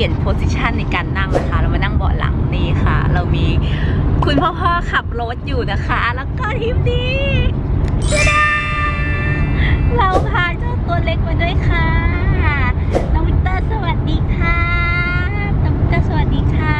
ลี่ยนโพสิชันในการนั่งนะคะ เรามานั่งเบาะหลังนี่ค่ะ เรามีคุณพ่อพ่อๆขับรถอยู่นะคะ แล้วก็ทีมดีชดาเราพาเจ้าตัวเล็กมาด้วยค่ะน้องวิเตอร์สวัสดีค่ะน้องวิเตอร์สวัสดีค่ะ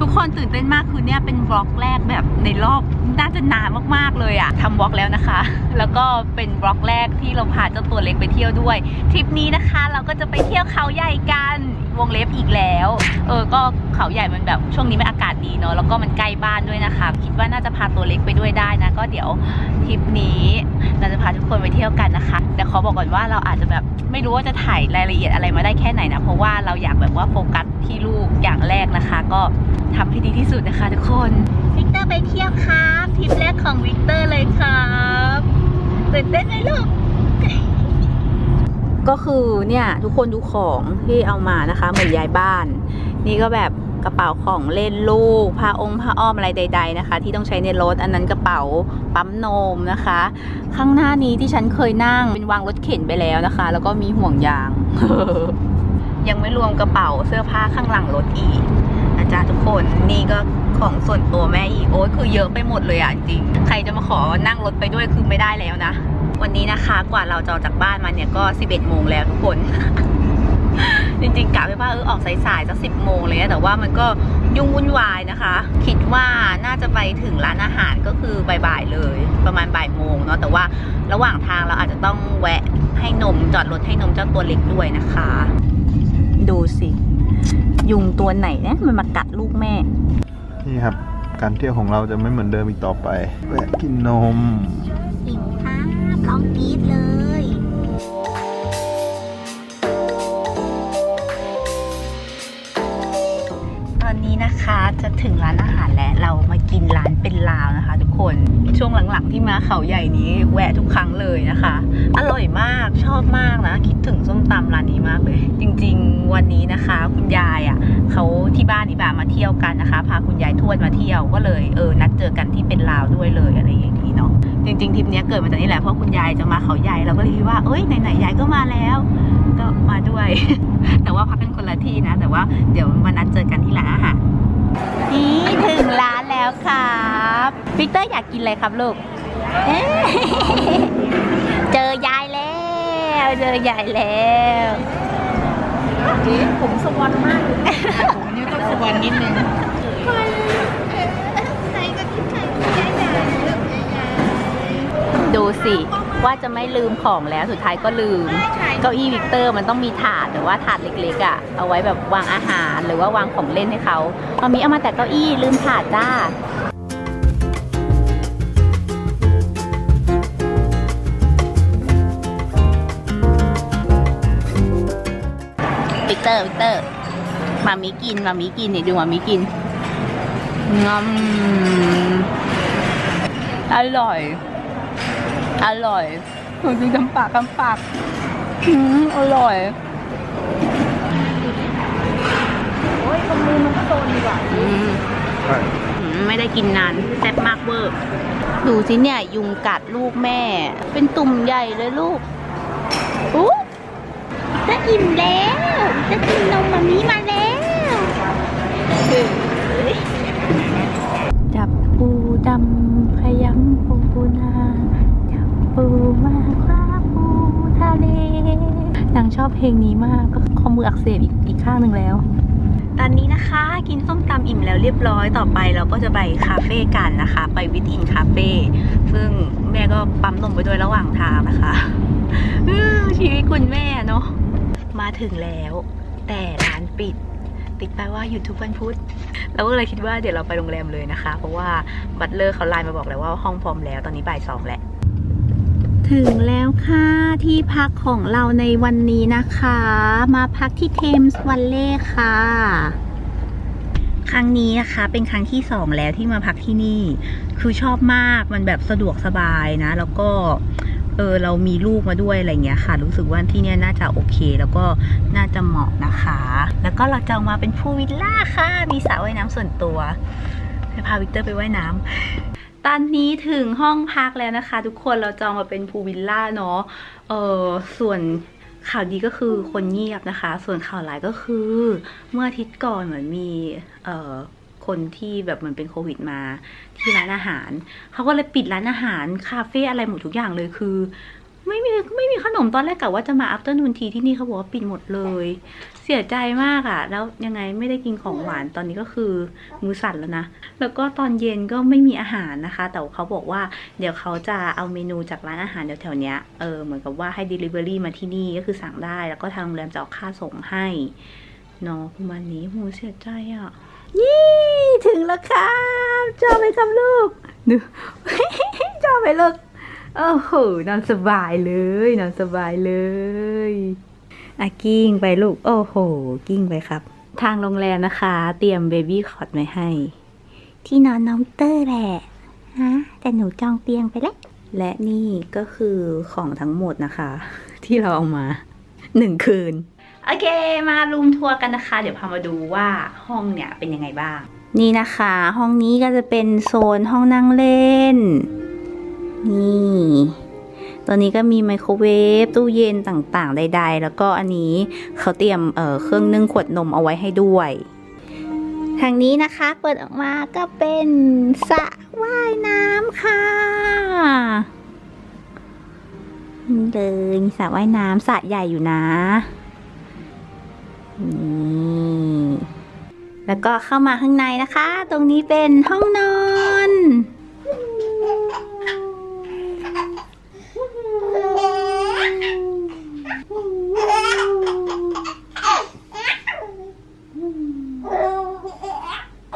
ทุกคนตื่นเต้นมากคือเนี่ยเป็นบล็อกแรกแบบในรอบ น่าจะนานมากๆเลยอะทำบล็อกแล้วนะคะ แล้วก็เป็นบล็อกแรกที่เราพาเจ้าตัวเล็กไปเที่ยวด้วยทริปนี้นะคะเราก็จะไปเที่ยวเขาใหญ่กันวงเล็บอีกแล้ว เออก็เขาใหญ่มันแบบช่วงนี้มันอากาศดีเนอะแล้วก็มันใกล้บ้านด้วยนะคะ คิดว่าน่าจะพาตัวเล็กไปด้วยได้นะ ก็เดี๋ยวทริปนี้เราจะพาทุกคนไปเที่ยวกันนะคะ แต่ขอบอกก่อนว่าเราอาจจะแบบไม่รู้ว่าจะถ่ายรายละเอียดอะไรมาได้แค่ไหนนะ เพราะว่าเราอยากแบบว่าโฟกัสที่ลูกอย่างแรกนะคะ ก็ทำให้ดีที่สุดนะคะ ทุกคน ไปเที่ยวครับทริปแรกของวิกเตอร์เลยครับตื่นเต้นไหมลูกก็คือเนี่ยทุกคนดูของที่เอามานะคะเหมือนย้ายบ้าน นี่ก็แบบกระเป๋าของเล่นลูกผ้าองค์ผ้าอ้อมอะไรใด ๆนะคะ ที่ต้องใช้ในรถอันนั้นกระเป๋าปั๊มนมนะคะ ข้างหน้านี้ที่ฉันเคยนั่งเป็นวางรถเข็นไปแล้วนะคะ แล้วก็มีห่วงยาง ยังไม่รวมกระเป๋าเสื้อผ้าข้างหลังรถอีก จ๊ะทุกคนนี่ก็ของส่วนตัวแม่อีกโอ้ยคือเยอะไปหมดเลยอะจริงใครจะมาขอนั่งรถไปด้วยคือไม่ได้แล้วนะ วันนี้นะคะกว่าเราจะออกจากบ้านมาเนี่ยก็ 11โมงแล้วทุกคน จริงๆกะไว้ว่าเออออกสายๆสักสิบโมงเลยนะแต่ว่ามันก็ยุ่งวุ่นวายนะคะ คิดว่าน่าจะไปถึงร้านอาหารก็คือบ่ายๆเลย ประมาณบ่ายโมงเนาะแต่ว่าระหว่างทางเราอาจจะต้องแวะให้นมจอดรถให้นมเจ้าตัวเล็กด้วยนะคะ ดูสิ ยุงตัวไหนเนี่ยมันมากัดลูกแม่ นี่ครับ การเที่ยวของเราจะไม่เหมือนเดิมอีกต่อไป แวะกินนมหิวครับร้องกรี๊ดเลย นี้นะคะจะถึงร้านอาหารแล้วเรามากินร้านเป็นลาวนะคะ ทุกคนช่วงหลังๆที่มาเขาใหญ่นี้แวะทุกครั้งเลยนะคะ อร่อยมากชอบมากนะ คิดถึงส้มตำร้านนี้มากเลย จริงๆวันนี้นะคะ คุณยายอะเขาที่บ้านอีบามาเที่ยวกันนะคะ พาคุณยายทวดมาเที่ยวก็เลยเออนัดเจอกันที่เป็นลาวด้วยเลยอะไรอย่างนี้เนาะจริงๆทริปเนี้ยเกิดมาจากนี่แหละเพราะคุณยายจะมาเขาใหญ่เราก็เลยคิดว่าเอ้ยไหนๆยายก็มาแล้ว ก็มาด้วย แต่ว่าพักกันคนละที่นะ แต่ว่าเดี๋ยวมานัดเจอกันที่ร้านอาหารนี่ถึงร้านแล้วครับวิกเตอร์อยากกินอะไรครับลูกเอ๊ะเจอยายแล้วเจอยายแล้วผมสวอนมากเลยผมอันนี้ต้องสวอนนิดนึง ดูสิว่าจะไม่ลืมของแล้วสุดท้ายก็ลืม เก้าอี้วิกเตอร์มันต้องมีถาดหรือว่าถาดเล็กๆอะเอาไว้แบบวางอาหารหรือว่าวางของเล่นให้เขาเอามีเอามาแต่เก้าอี้ลืมถาดจ้าวิกเตอร์วิกเตอร์มามีกินมามีกินนี่ดูมามีกินงอมอร่อย อร่อยดูกำปากกำปากอืมอร่อยโอ้ยตรงมือมันก็โดนดีกว่าอืมอืมไม่ได้กินนานแซ่บมากเวอร์ดูสิเนี่ยยุงกัดลูกแม่ เป็นตุ่มใหญ่เลยลูกอู้จะอิ่มแล้ว จะกินนมมามีมาแล้วจับปูดำพยำปูนาจับปูมาคว้าปูทะเลนางช อบเพลงนี้มากก็ข้อมืออักเสบอีกอีกข้างหนึ่งแล้ว ตอนนี้นะคะกินส้มตำอิ่มแล้วเรียบร้อยต่อไปเราก็จะไปคาเฟ่กันนะคะ ไปวิตอินคาเฟ่ซึ่งแม่ก็ปั๊มนมไปด้วยระหว่างทางนะคะชีวิตคุณแม่เนาะมาถึงแล้ว แต่ร้านปิด ติดไปว่าหยุดทุกวันพุธเราก็เลยคิดว่าเดี๋ยวเราไปโรงแรมเลยนะคะ เพราะว่าบัตเลอร์เขาไลน์มาบอกแล้วว่าห้องพร้อมแล้วตอนนี้บ่ายสองแหละ ถึงแล้วค่ะ ที่พักของเราในวันนี้นะคะ มาพักที่เทมส์วันเล่ค่ะ ครั้งนี้นะคะ เป็นครั้งที่สองแล้วที่มาพักที่นี่ คือชอบมากมันแบบสะดวกสบายนะ แล้วก็เออเรามีลูกมาด้วยอะไรเงี้ยค่ะ รู้สึกว่าที่เนี่ยน่าจะโอเค แล้วก็น่าจะเหมาะนะคะ แล้วก็เราจองมาเป็นพูวิลล่าค่ะ มีสระว่ายน้ำส่วนตัวให้พาวิกเตอร์ไปว่ายน้ำ ตอนนี้ถึงห้องพักแล้วนะคะ ทุกคนเราจองมาเป็นพูลวิลล่าเนาะเออส่วนข่าวดีก็คือคนเงียบนะคะ ส่วนข่าวร้ายก็คือ เมื่ออาทิตย์ก่อนเหมือนมีเอ่อคนที่แบบเหมือนเป็นโควิดมาที่ร้านอาหาร เขาก็เลยปิดร้านอาหารคาเฟ่อะไรหมดทุกอย่างเลยคือ ไม่มีไม่มีขนมตอนแรกกะว่าจะมา afternoon tea ที่นี่เขาบอกว่าปิดหมดเลย เสียใจมากอะ่ะ แล้วยังไงไม่ได้กินของหวานตอนนี้ก็คือมือสั่นแล้วนะ แล้วก็ตอนเย็นก็ไม่มีอาหารนะคะ แต่เขาบอกว่าเดี๋ยวเขาจะเอาเมนูจากร้านอาหารแถวๆเนี้ยเออเหมือนกับว่าให้ delivery มาที่นี่ก็คือสั่งได้ แล้วก็ทางโรงแรมจะออกค่าส่งให้เนาะประมาณนี้โหเสียใจอะ่ะยี่ถึงแล้วครับจอไปครับลูกดูจอไปลูก โอ้โหนอนสบายเลยนอนสบายเลยอะกิ้งไปลูก โอ้โห กิ้งไปครับ ทางโรงแรมนะคะ เตรียมเบบี้คอตไว้ให้ ที่นอนน้องเตอร์แหละฮะแต่หนูจองเตียงไปแล้ว และนี่ก็คือของทั้งหมดนะคะ ที่เราเอามาหนึ่งคืน โอเค มารูมทัวร์กันนะคะ เดี๋ยวพามาดูว่าห้องเนี่ยเป็นยังไงบ้าง นี่นะคะ ห้องนี้ก็จะเป็นโซนห้องนั่งเล่น นี่ ตัวนี้ก็มีไมโครเวฟตู้เย็นต่างๆ ใด ๆ แล้วก็อันนี้เขาเตรียมเอ่อเครื่องนึ่งขวดนมเอาไว้ให้ด้วย ทางนี้นะคะเปิดออกมาก็เป็นสระว่ายน้ำค่ะนี่เลยมีสระว่ายน้ำสระใหญ่อยู่นะนี่แล้วก็เข้ามาข้างในนะคะ ตรงนี้เป็นห้องนอน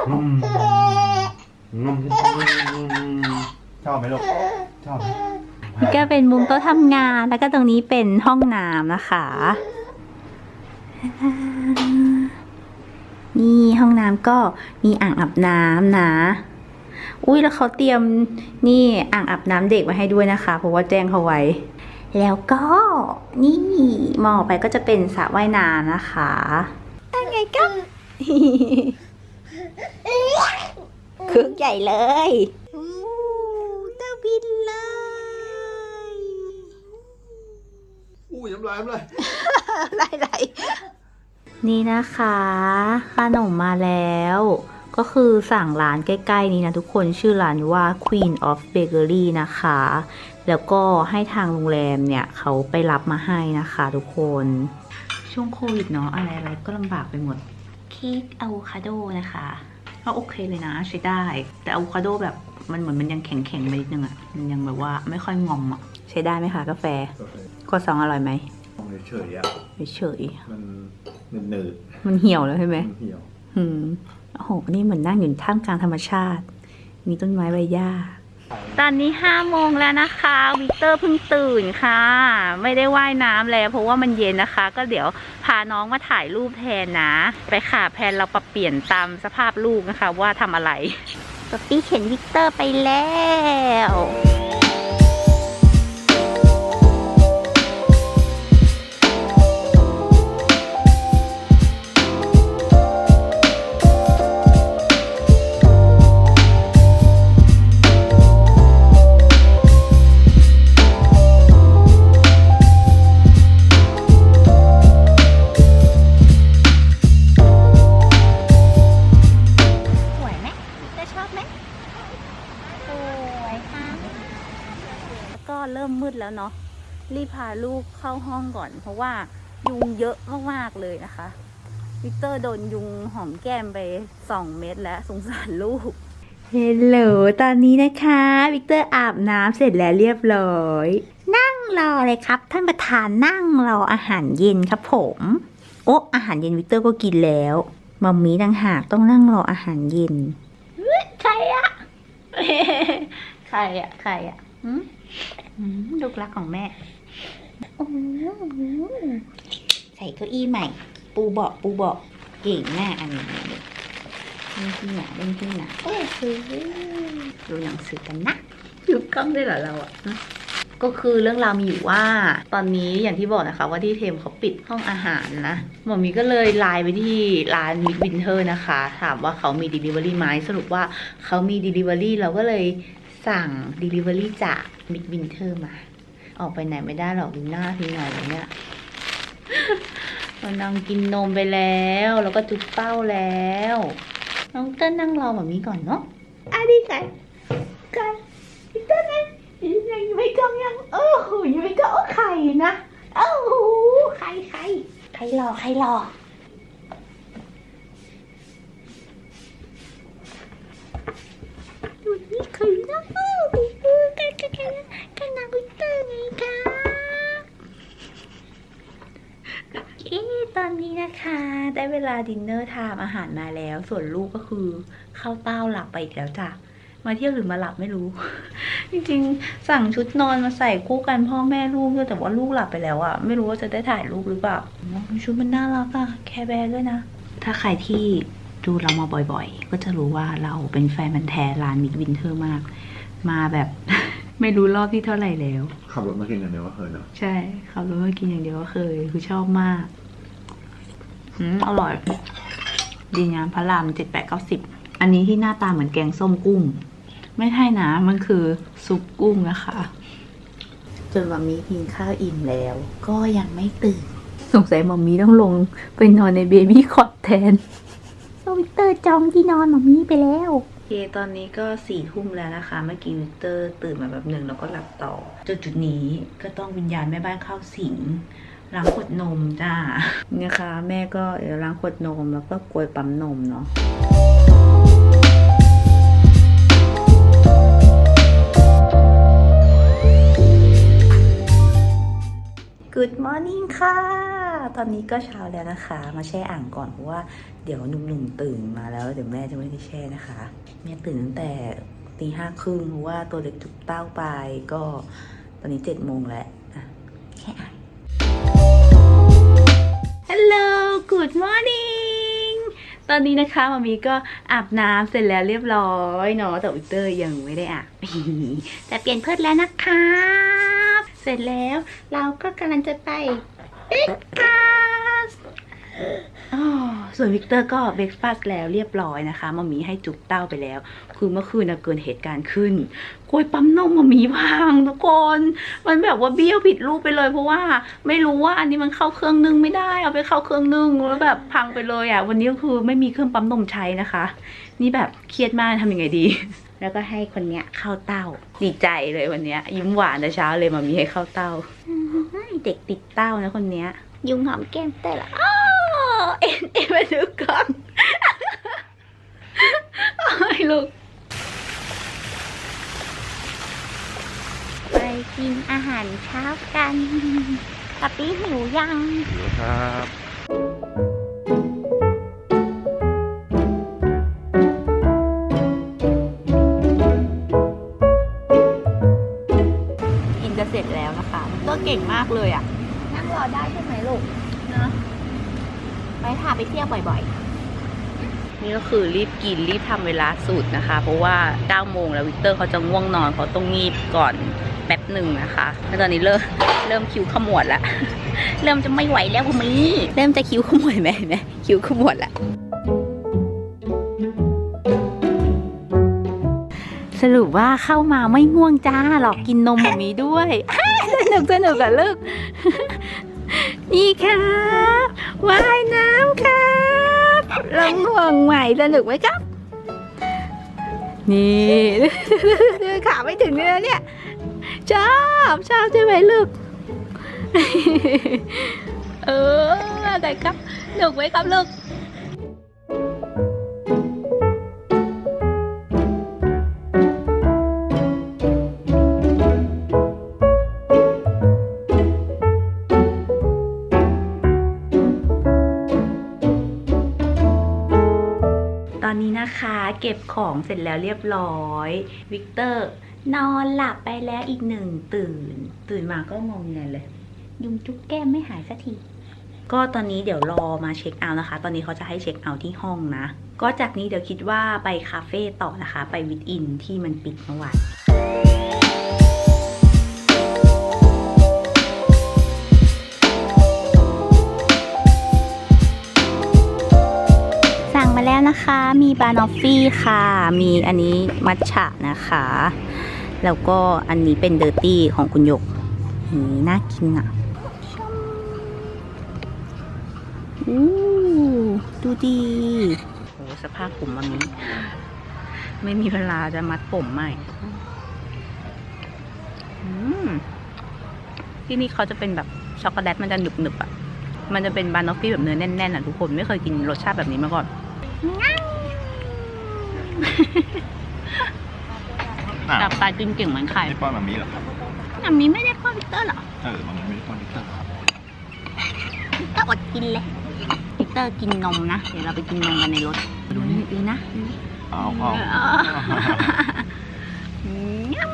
อืมอืมชอบไหมลูกชอบพี่ก็เป็นมุมโต๊ะทำงานแล้วก็ตรงนี้เป็นห้องน้ำนะคะ นี่ห้องน้ำก็มีอ่างอาบน้ำนะ อุ้ยแล้วเขาเตรียมนี่อ่างอาบน้ำเด็กมาให้ด้วยนะคะ เพราะว่าแจ้งเขาไว้ แล้วก็นี่มองออกไปก็จะเป็นสระว่ายน้ำนะคะยังไงก็ คึกใหญ่เลยอู้เต้าบินเลย อู้ยน้ำลายน้ำลายไรไรนี่นะคะขนมมาแล้ว ก็คือสั่งร้านใกล้ ๆ นี้นะทุกคนชื่อร้านว่า Queen of Bakery นะคะ แล้วก็ให้ทางโรงแรมเนี่ยเขาไปรับมาให้นะคะทุกคน ช่วงโควิดเนาะอะไรๆก็ลำบากไปหมดเค้กอะโวคาโดนะคะ ก็โอเคเลยนะใช้ได้ แต่อะโวคาโดแบบมันเหมือนมันยังแข็งๆไปนิดนึงอะมันยังแบบว่าไม่ค่อยงอมอะใช้ได้ไหมคะกาแฟกดสองอร่อยไหมมองเฉยๆอะเฉยๆมันมันหนืดมันเหี่ยวแล้วใช่ไหมมันเหี่ยวอืมโอ้โหนี่เหมือนนั่งอยู่ท่ามกลางธรรมชาติ มีต้นไม้ใบหญ้า ตอนนี้ห้าโมงแล้วนะคะวิกเตอร์เพิ่งตื่นค่ะ ไม่ได้ว่ายน้ำแล้วเพราะว่ามันเย็นนะคะ ก็เดี๋ยวพาน้องมาถ่ายรูปแทนนะ ไปค่ะแพนเราปรับเปลี่ยนตามสภาพลูกนะคะว่าทำอะไรป๊อปปี้เข็นวิกเตอร์ไปแล้ว รีบพาลูกเข้าห้องก่อน เพราะว่ายุงเยอะมากๆเลยนะคะ วิกเตอร์โดนยุงหอมแก้มไปสองเม็ดแล้วสงสารลูกเฮลโหลตอนนี้นะคะ วิกเตอร์อาบน้ำเสร็จแล้วเรียบร้อย นั่งรอเลยครับ ท่านประธานนั่งรออาหารเย็นครับผม โอ้อาหารเย็นวิกเตอร์ก็กินแล้วมัมมี่ต่างหากต้องนั่งรออาหารเย็นใครอะใครอะใครอะหืมหืมลูกรักของแม่โอ้โห ใส่เก้าอี้ใหม่ ปูเบาะปูเบาะเก่งมากอันนี้เล่นที่หนาเล่นที่หนาโอ้โหดูหนังสือกันนะดูกล้องได้เหรอเราอะก็คือเรื่องราวมีอยู่ว่าตอนนี้อย่างที่บอกนะคะว่าที่เทมเขาปิดห้องอาหารนะหมอมีก็เลยไลน์ไปที่ร้านมิดวินเทอร์นะคะ ถามว่าเขามี Delivery ไหมสรุปว่าเขามี Delivery เราก็เลยสั่ง Delivery จากมิดวินเทอร์มา ออกไปไหนไม่ได้หรอกดูหน้าทีหน่อยเลยเนี่ยเรานั่งกินนมไปแล้ว แล้วก็จุดเป้าแล้ว น้องเต้นนั่งรอแบบนี้ก่อนเนาะอะดีใจกันพี่เต้นนะยังไม่กองยังโอ้โหยังไม่กองไข่นะโอ้โหไข่ไข่ใครรอใครรอ ดูนี่ใครนะกันกันกันกันนาวิเตอร์ไงคะเอ๊ะตอนนี้นะคะ ได้เว ลาดินเนอร์ทามอาหารมาแล้ว ส่วนลูกก็คือเข้าเต้าหลับไปอีกแล้วจ้ะมาเที่ยวหรือมาหลับไม่รู้ จริงๆ สั่งชุดนอนมาใส่คู่กันพ่อแม่ลูกด้วยแต่ว่าลูกหลับไปแล้วอะไม่รู้ว่าจะได้ถ่ายรูปหรือเปล่าชุดมันน่ารักอะแคร์แบร์ด้วยนะ ถ้าใครที่ดูเรามาบ่อยๆ ก็จะรู้ว่าเราเป็นแฟนมันธุ์แท้ร้านมิดวินเทอร์มาก มาแบบ ไม่รู้รอบที่เท่าไหร่แล้ว ขับรถมากินอย่างเดียวก็เคยเนาะใช่ขับรถมากินอย่างเดียวก็เคยคือชอบมาก อืมอร่อย ดีงามพระรามเจ็ดแปดเก้าสิบอันนี้ที่หน้าตาเหมือนแกงส้มกุ้ง ไม่ใช่นะ มันคือซุปกุ้งนะคะ จนมัมมี่กินข้าวอิ่มแล้ว ก็ยังไม่ตื่น สงสัยมัมมี่ต้องลงไปนอนในเบบี้คอตแทนโวิกเตอร์จองที่นอนมัมมี่ไปแล้วโอเคตอนนี้ก็สี่ทุ่มแล้วนะคะ เมื่อกี้วิกเตอร์ตื่นมาแบบหนึ่งแล้วก็หลับต่อจุดจุดๆนี้ก็ต้องวิญญาณแม่บ้านเข้าสิง ล้างขวดนมจ้านะคะแม่ก็เดี๋ยวล้างขวดนมแล้วก็กลวยปั๊มนมเนาะ Good morning ค่ะ ตอนนี้ก็เช้าแล้วนะคะ มาแช่อ่างก่อนเพราะว่าเดี๋ยวหนุ่มๆตื่นมาแล้วเดี๋ยวแม่จะไม่ได้แช่นะคะแม่ตื่นตั้งแต่ตีห้าครึ่งเพราะว่าตัวเล็กจุกเต้าไปก็ตอนนี้เจ็ดโมงแล้วอะแช่อ่าง Hello Good morning ตอนนี้นะคะมามีก็อาบน้ำเสร็จแล้วเรียบร้อยเนาะแต่วิกเตอร์ยังไม่ได้อาบแต่เปลี่ยนเพิดแล้วนะครับ เสร็จแล้วเราก็กำลังจะไปปิ๊กฟา ส่วนวิกเตอร์ก็เบรกฟาสต์แล้วเรียบร้อยนะคะมามีให้จุกเต้าไปแล้ว คือเมื่อคืนนะเกินเหตุการณ์ขึ้นกล้วยปั๊มนมมามีพังทุกคน มันแบบว่าเบี้ยวผิดรูปไปเลย เพราะว่าไม่รู้ว่าอันนี้มันเข้าเครื่องนึ่งไม่ได้เอาไปเข้าเครื่องนึ่งแล้วแบบพังไปเลยอะวันนี้ก็คือไม่มีเครื่องปั๊มนมใช้นะคะ นี่แบบเครียดมากทำยังไงดี แล้วก็ให้คนเนี้ยเข้าเต้าดีใจเลยวันเนี้ย ยิ้มหวานแต่เช้าเลยมามีให้เข้าเต้าเด็กติดเต้านะคนเนี้ยยุงหอมแก้มเต้ละอ้าว เอ็นเอ็นมาดูก่อนโอ้ยลูก ไปกินอาหารเช้ากันกับปีหิวยังครับกินจะเสร็จแล้วนะคะ ก็เก่งมากเลยอะ นั่งรอได้ใช่ไหมลูกนะไป พาไปเที่ยวบ่อยๆ นี่ก็คือรีบกินรีบทำเวลาสูตรนะคะ เพราะว่า9โมงแล้ววิกเตอร์เขาจะง่วงนอนเขาต้องงีบก่อนแป๊บหนึ่งนะคะแล้วตอนนี้เริ่มเริ่มคิ้วขมวดล้วเริ่มจะไม่ไหวแล้วคุณมีเริ่มจะคิ้วขมวดไหมเห็นไหมคิ้วขมวดล้วสรุปว่าเข้ามาไม่ง่วงจ้าหลอกกินนมหมีด้วย สนุกสนุกกับลูกนี่ครับ ว่ายน้ำครับลงห่วงใหม่สนุกไหมครับ นี่ ขาไม่ถึงเลยเนี่ย ชอบชอบใช่ไหมลูก เออได้ครับสนุกไหมครับลูก ของเสร็จแล้วเรียบร้อย วิกเตอร์ นอนหลับไปแล้วอีกหนึ่งตื่น ตื่นมาก็งงเงียเลย ยุงจุ๊บแก้มไม่หายสักที ก็ตอนนี้เดี๋ยวรอมาเช็คเอาท์นะคะ ตอนนี้เขาจะให้เช็คเอาท์ที่ห้องนะ ก็จากนี้เดี๋ยวคิดว่าไปคาเฟ่ต่อนะคะ ไปวิดอินที่มันปิดเมื่อวาน นะคะ มีบานอฟฟี่ค่ะ มีอันนี้มัทฉะนะคะ แล้วก็อันนี้เป็นเดอร์ตี้ของคุณหยกนี่น่ากินอะอู้ดูดีโอ้สภาพผมมันนี้ ไม่มีเวลาจะมัดผมใหม่ที่นี่เขาจะเป็นแบบช็อกโกแลตมันจะหนึบหนึบๆอะ มันจะเป็นบานอฟฟี่แบบเนื้อแน่นๆอะทุกคนไม่เคยกินรสชาติแบบนี้มาก่อน อะดับตายกินเก่งเหมือนใครไม่ป้อนมามีเหรอครับอันนี้ไม่ได้ป้อนวิกเตอร์เหรอเออมันไม่ได้ป้อนพิซซ่าครับวิกเตอร์อดกินเลยวิกเตอร์กินนมนะ เดี๋ยวเราไปกินนมกันในรถดูนี่ดีนะเอาเอางั้ม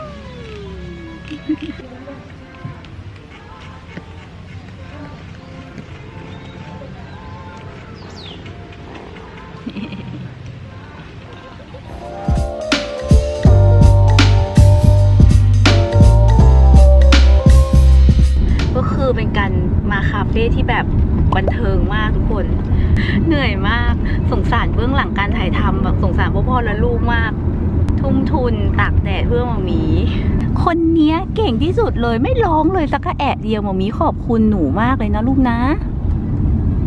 เลยไม่ร้องเลยสักแอะเดียวมามีขอบคุณหนูมากเลยนะลูกนะ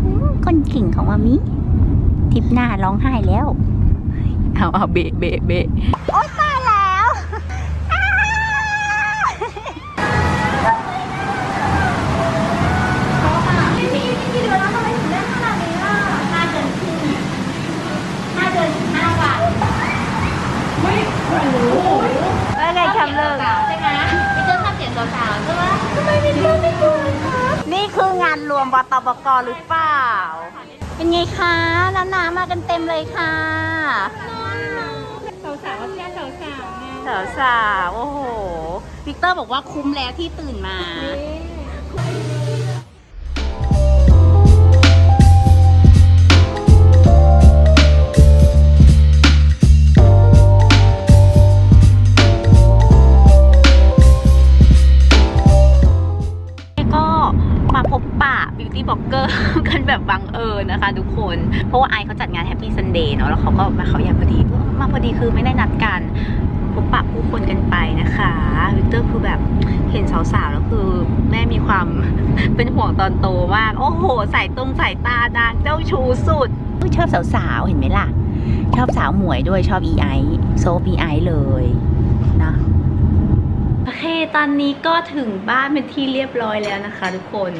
อืมคนเก่งของมามีทิปหน้าร้องไห้แล้ว เอาเอาเบะเบะเบะ ตบกหรือเปล่า เป็นไงคะน้ำน้ำมากันเต็มเลยค่ะสาวๆแค่สาวๆไงสาวสาวๆโอ้โหวิกเตอร์บอกว่าคุ้มแล้วที่ตื่นมา ปะ beauty blogger กันแบบบังเอิญนะคะ ทุกคน เพราะว่าไอเขาจัดงาน Happy Sunday เนาะแล้วเขาก็มาเขาอยากพอดีเออมาพอดีคือไม่ได้นัดกันพบปะผู้คนกันไปนะคะวิกเตอร์คือแบบเห็นสาวๆแล้วคือแม่มีความเป็นห่วงตอนโตมาก โอ้โหสายตรงสายตานางเจ้าชูสุดชอบสาวๆเห็นไหมล่ะ ชอบสาวหมวยด้วยชอบอีไอโซฟอีไอเลยนะโอเค ตอนนี้ก็ถึงบ้านเป็นที่เรียบร้อยแล้วนะคะทุกคน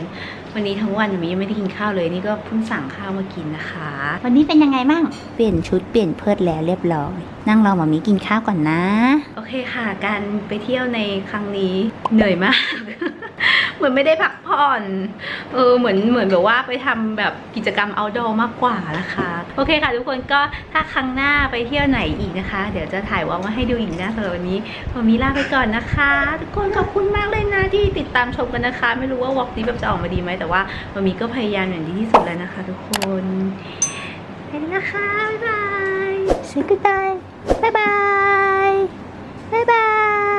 วันนี้ทั้งวันหนูยังไม่ได้กินข้าวเลยนี่ก็เพิ่งสั่งข้าวมากินนะคะ วันนี้เป็นยังไงบ้างเปลี่ยนชุดเปลี่ยนเพิดแล้วเรียบร้อย นั่งรอหมามีกินข้าวก่อนนะ โอเคค่ะ การไปเที่ยวในครั้งนี้เหนื่อยมาก เหมือนไม่ได้พักผ่อน เออเหมือนเหมือนแบบว่าไปทำแบบกิจกรรม outdoor มากกว่านะคะ โอเคค่ะทุกคนก็ถ้าครั้งหน้าไปเที่ยวไหนอีกนะคะ เดี๋ยวจะถ่ายวอลมาให้ดูอีกนะสำหรับวันนี้พอมีลาไปก่อนนะคะ ทุกคนขอบคุณมากเลยนะที่ติดตามชมกันนะคะ ไม่รู้ว่าวอล์กนี้แบบจะออกมาดีไหมแต่ว่าพอมีก็พยายามอย่างดีที่สุดแล้วนะคะ ทุกคนไปแล้วนะคะบ๊ายบายสวัสดีบ๊ายบายบ๊ายบาย